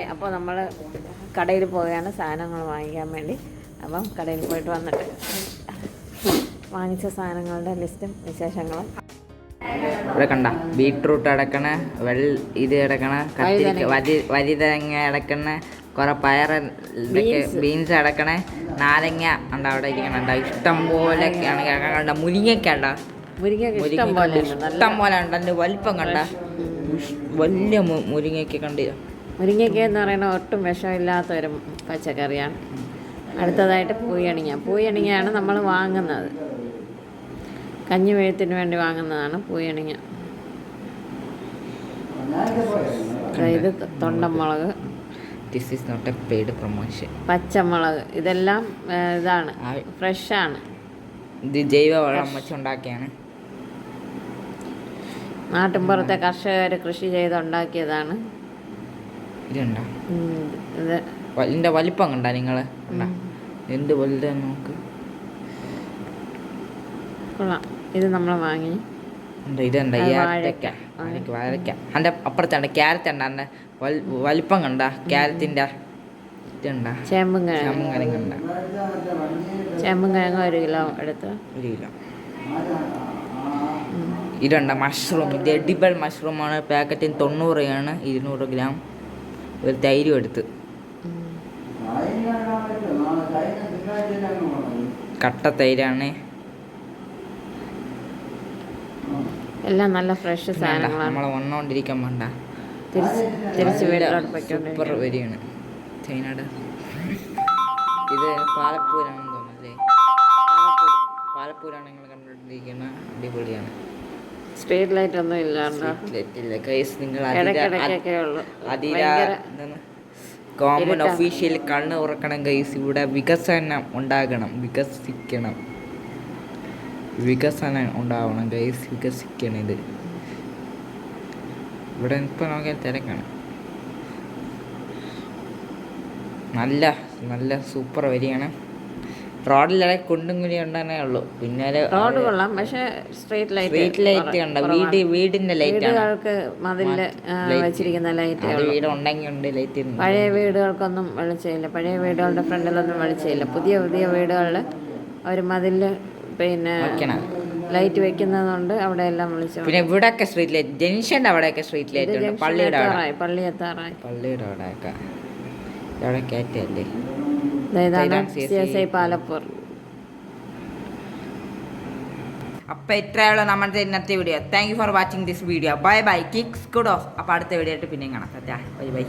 അപ്പോൾ നമ്മൾ കടയിൽ പോവുകയാണ് സാധനങ്ങൾ വാങ്ങിക്കാൻ വേണ്ടി. അപ്പം കടയിൽ പോയിട്ട് വന്നിട്ട് വാങ്ങിച്ച സാധനങ്ങളുടെ ലിസ്റ്റും വിശേഷങ്ങളും. ഇവിടെ കണ്ട ബീട്രൂട്ട് അടക്കണ വെള്ള ഇത് അടക്കണ വരി വരിതങ്ങ അടക്കണ കുറെ പയർ ബീൻസ്. അടക്കണേ നാരങ്ങ ഉണ്ട് അവിടെ ഇരിക്കണുണ്ട് ഇഷ്ടം പോലെ കണ്ട. മുരിങ്ങയ്ക്ക ഉണ്ട മുരിങ്ങ ഇഷ്ടം പോലെ ഇഷ്ടം പോലെ ഉണ്ട് അതിന്റെ വലിപ്പം കണ്ട. വലിയ മുരിങ്ങയ്ക്ക കണ്ട്. മുരിങ്ങയ്ക്ക എന്ന് പറയുന്ന ഒട്ടും വിഷമില്ലാത്ത ഒരു പച്ചക്കറിയാണ്. അടുത്തതായിട്ട് പൂയണിങ്ങ. പൂയണിങ്ങയാണ് നമ്മൾ വാങ്ങുന്നത്. കഞ്ഞി വെഴുത്തിന് വേണ്ടി വാങ്ങുന്നതാണ് പൂയണിങ്ങ. ഇത് തൊണ്ടമുളക്. This is not a paid promotion പച്ചമുളക്. ഇതെല്ലാം ഇതാണ്. ഫ്രഷ് ഫ്രഷാണ്. ഇത് ജൈവ വളം വെച്ചുണ്ടാക്കിയാണ് നാട്ടിൻപുറത്തെ കർഷകർ കൃഷി ചെയ്തുണ്ടാക്കിയതാണ്. ഇതുണ്ടോ? ഉം, ഇത് വ- ഇതിന്റെ വലിപ്പം കണ്ട നിങ്ങൾ? എന്ത് വലുത് നോക്ക്. കൊള്ളാം. ഇത് നമ്മൾ വാങ്ങി. ഈ വാഴക്ക. വാഴക്ക അപ്പുറത്തുണ്ട് ക്യാരറ്റ് ഉണ്ട് വലിപ്പം കണ്ട ക്യാരറ്റിന്റെ ഇതുണ്ട? ചേമ്പും കിഴങ്ങ് ചമ്മങ്കരം കണ്ട. ചേമ്പും കിഴങ്ങ് ഒരു കിലോ എടുത്ത്. ഒരു കിലോ. ഇതുണ്ട്? മഷ്റൂം. ഇത് എഡിബിൾ മഷ്റൂമാണ്. പാക്കറ്റിന് തൊണ്ണൂറ് ആണ്. ഇരുന്നൂറ് ഗ്രാം. ഒരു ധൈര്യം എടുത്ത്. കട്ട തൈരാണ് എല്ലാം നല്ല ഫ്രഷ് സാധനങ്ങളാണ്. നമ്മളെ വന്നോണ്ടിരിക്കാൻ വേണ്ട. തിരിച്ച് തിരിച്ച് സൂപ്പർ വരികയാണ്. ചൈനയുടെ ഇത് പാലപ്പൂരാണെന്ന് തോന്നുന്നല്ലേ പാലപ്പൂരാണ് നിങ്ങൾ കണ്ടുകൊണ്ടിരിക്കുന്ന അടിപൊളിയാണ്. സ്ട്രീറ്റ് ലൈറ്റ് ഒന്നും ഇല്ലാണ്ടോ കൈസ് നിങ്ങൾ ഇടയ്ക്കിടയ്ക്കൊക്കെ ഉള്ളു. അതിര ഭയങ്കര കോമൺ. ഒഫീഷ്യൽ കണ്ണ് ഉറക്കണം കൈസ് ഇവിടെ വികസനം ഉണ്ടാകണം. വികസിക്കണം. വികസനം ഉണ്ടാവണം ഗൈസ് വികസിക്കണം ഇത്. ഇവിടെ ഇപ്പം നോക്കിയാൽ തിരക്കാണ്. നല്ല നല്ല സൂപ്പർ വരികയാണ് റോഡിലെ കുണ്ടും കുഴി ഉണ്ടെന്നേ ഉള്ളൂ. പിന്നെ ഒരു റോഡ് കൊള്ളാം പക്ഷെ സ്ട്രീറ്റ് ലൈറ്റ് സ്ട്രീറ്റ് ലൈറ്റ് കണ്ട വീട് വീടിന്റെ ലൈറ്റ് ആണ്. വീടുകൾക്ക് മതിൽ ആ, വെച്ചിരിക്കുന്ന ലൈറ്റ് അത് വീട് ഉണ്ടെങ്കിൽ ഉണ്ട് ലൈറ്റ് പഴയ വീടുകൾക്കൊന്നും വെളിച്ചമില്ല. പഴയ വീടുകളുടെ ഫ്രണ്ടിലൊന്നും വെളിച്ചമില്ല. പുതിയ പുതിയ വീടുകളിൽ അവർ മതിൽ പിന്നെ വെക്കണം. ലൈറ്റ് വെക്കുന്നതുകൊണ്ട് അവിടെ എല്ലാം വെളിച്ചം പിന്നെ ഇവിടെയൊക്കെ സ്ട്രീറ്റ് ലൈറ്റ് ജംഗ്ഷന്റെ അവിടെയൊക്കെ സ്ട്രീറ്റ് ലൈറ്റ് ഉണ്ട്. പള്ളിയുടെ അവിടെ. എത്താറായി പള്ളി എത്താറായി. പള്ളിയുടെ അവിടെയൊക്കെ. അവിടെ കയറ്റല്ലേ പാലപ്പൂർ. അപ്പൊ ഇത്രയുള്ള നമ്മുടെ ഇന്നത്തെ video thank you for watching this video bye bye kicks ഗുഡ് ഓഫ് അപ്പൊ അടുത്ത വീഡിയോ ആയിട്ട് പിന്നെയും കാണാം. Bye bye